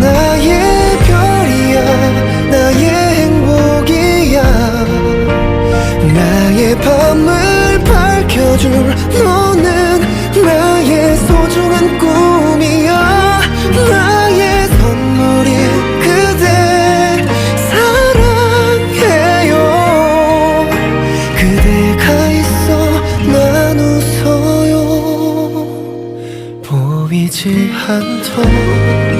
나의 별이야 나의 행복이야. 나의 밤을 밝혀줄 너는 나의 소중한 꿈이야. 나의 선물이 그대 사랑해요. 그대가 있어 난 웃어요. 보이지 않던